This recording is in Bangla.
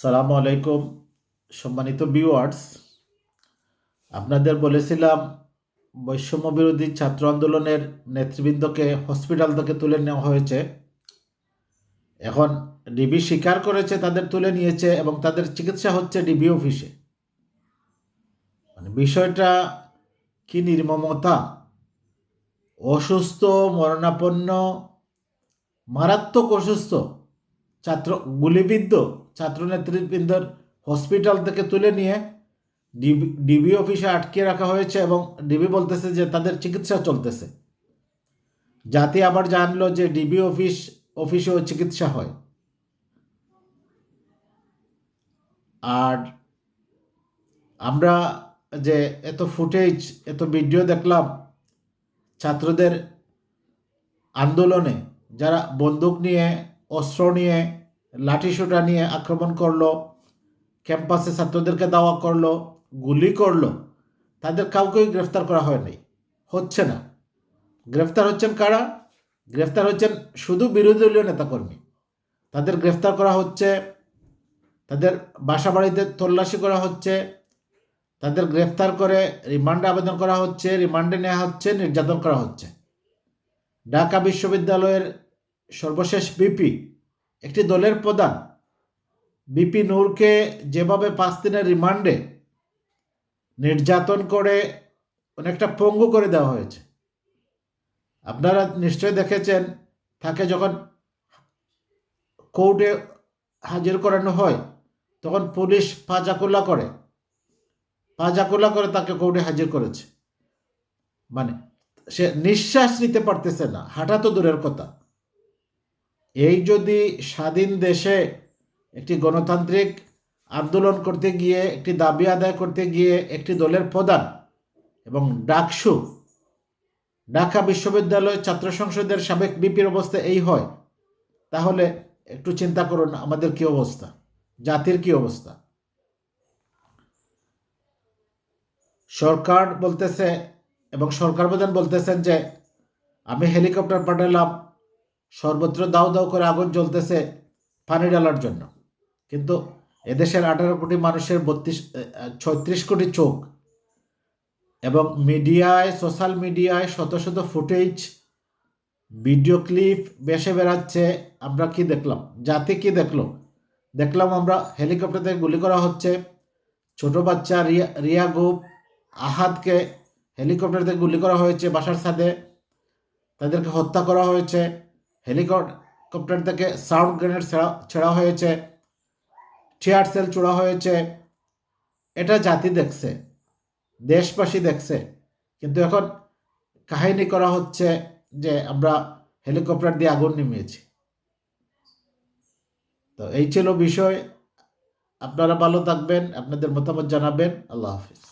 সালামু আলাইকুম, সম্মানিত ভিউয়ার্স আপনাদের বলেছিলাম, বৈষম্য বিরোধী ছাত্র আন্দোলনের নেতৃবৃন্দকে হসপিটাল থেকে তুলে নেওয়া হয়েছে। এখন ডিবি স্বীকার করেছে, তাদের তুলে নিয়েছে এবং তাদের চিকিৎসা হচ্ছে ডিবি অফিসে। মানে বিষয়টা কি নির্মমতা? অসুস্থ, মরণাপন্ন, মারাত্মক অসুস্থ, ছাত্র গুলিবিদ্ধ ছাত্র নেতৃবৃন্দর হসপিটাল থেকে তুলে নিয়ে ডিবি ডিবি অফিসে আটকে রাখা হয়েছে এবং ডিবি বলতেছে যে তাদের চিকিৎসা চলতেছে। জাতি আবার জানলো যে ডিবি অফিস, অফিসেও চিকিৎসা হয়। আর আমরা যে এত ফুটেজ, এত ভিডিও দেখলাম ছাত্রদের আন্দোলনে, যারা বন্দুক নিয়ে, অস্ত্র নিয়ে লাঠিসোঁটা নিয়ে আক্রমণ করল, ক্যাম্পাসে ছাত্রদেরকে দাওয়া করল, গুলি করল। তাদের কাউকেই গ্রেফতার করা হয়নি। হচ্ছে না। গ্রেফতার হচ্ছেন কারা? গ্রেফতার হচ্ছেন শুধু বিরোধী দলীয় নেতাকর্মী। তাদের গ্রেফতার করা হচ্ছে, তাদের বাসা বাড়িতে তল্লাশি করা হচ্ছে, তাদের গ্রেফতার করে রিমান্ডে আবেদন করা হচ্ছে, রিমান্ডে নেওয়া হচ্ছে, নির্যাতন করা হচ্ছে। ঢাকা বিশ্ববিদ্যালয়ের সর্বশেষ বিপি একটি দলের প্রধান, বিপি নূরকে যেভাবে পাঁচ দিনের রিমান্ডে নির্যাতন করে অনেকটা পঙ্গু করে দেওয়া হয়েছে। আপনারা নিশ্চয় দেখেছেন, তাকে যখন কোর্টে হাজির করানো হয়, তখন পুলিশ পাজাকুলা করে পাজাকুলা করে তাকে কোর্টে হাজির করেছে। মানে সে নিঃশ্বাস নিতে পারতেছে না, হাঁটা তো দূরের কথা। এই যদি স্বাধীন দেশে একটি গণতান্ত্রিক আন্দোলন করতে গিয়ে, একটি দাবি আদায় করতে গিয়ে একটি দলের প্রধান এবং ডাকসু, ঢাকা বিশ্ববিদ্যালয় ছাত্র সংসদের সাবেক বিপির অবস্থা এই হয়, তাহলে একটু চিন্তা করুন আমাদের কি অবস্থা, জাতির কি অবস্থা? সরকার বলতেছে এবং সরকার প্রধান বলতেছেন যে, আমি হেলিকপ্টার পাঠালাম সর্বত্র দাউ দাউ করে আগুন জ্বলতেছে পানি ডালার জন্য। কিন্তু এদেশের আঠারো কোটি মানুষের বত্রিশ ছয়ত্রিশ কোটি চোখ এবং মিডিয়ায়, সোশ্যাল মিডিয়ায় শত শত ফুটেজ, ভিডিও ক্লিপ বেসে বেড়াচ্ছে। আমরা কি দেখলাম? জাতি কি দেখল? দেখলাম আমরা হেলিকপ্টার থেকে গুলি করা হচ্ছে। ছোট বাচ্চা রিয়া রিয়া গুপ আহাদকে হেলিকপ্টার থেকে গুলি করা হয়েছে বাসার সাথে তাদেরকে হত্যা করা হয়েছে। হেলিকপ্টার থেকে সাউন্ড গ্রেনেড ছেড়া হয়েছে, চেয়ার সেল চোড়া হয়েছে। এটা জাতি দেখছে, দেশবাসী দেখছে। কিন্তু এখন কাহিনী করা হচ্ছে যে আমরা হেলিকপ্টার দিয়ে আগুন নিমিয়েছি তো এই ছিল বিষয়। আপনারা ভালো থাকবেন, আপনাদের মতামত জানাবেন। আল্লাহ হাফিজ।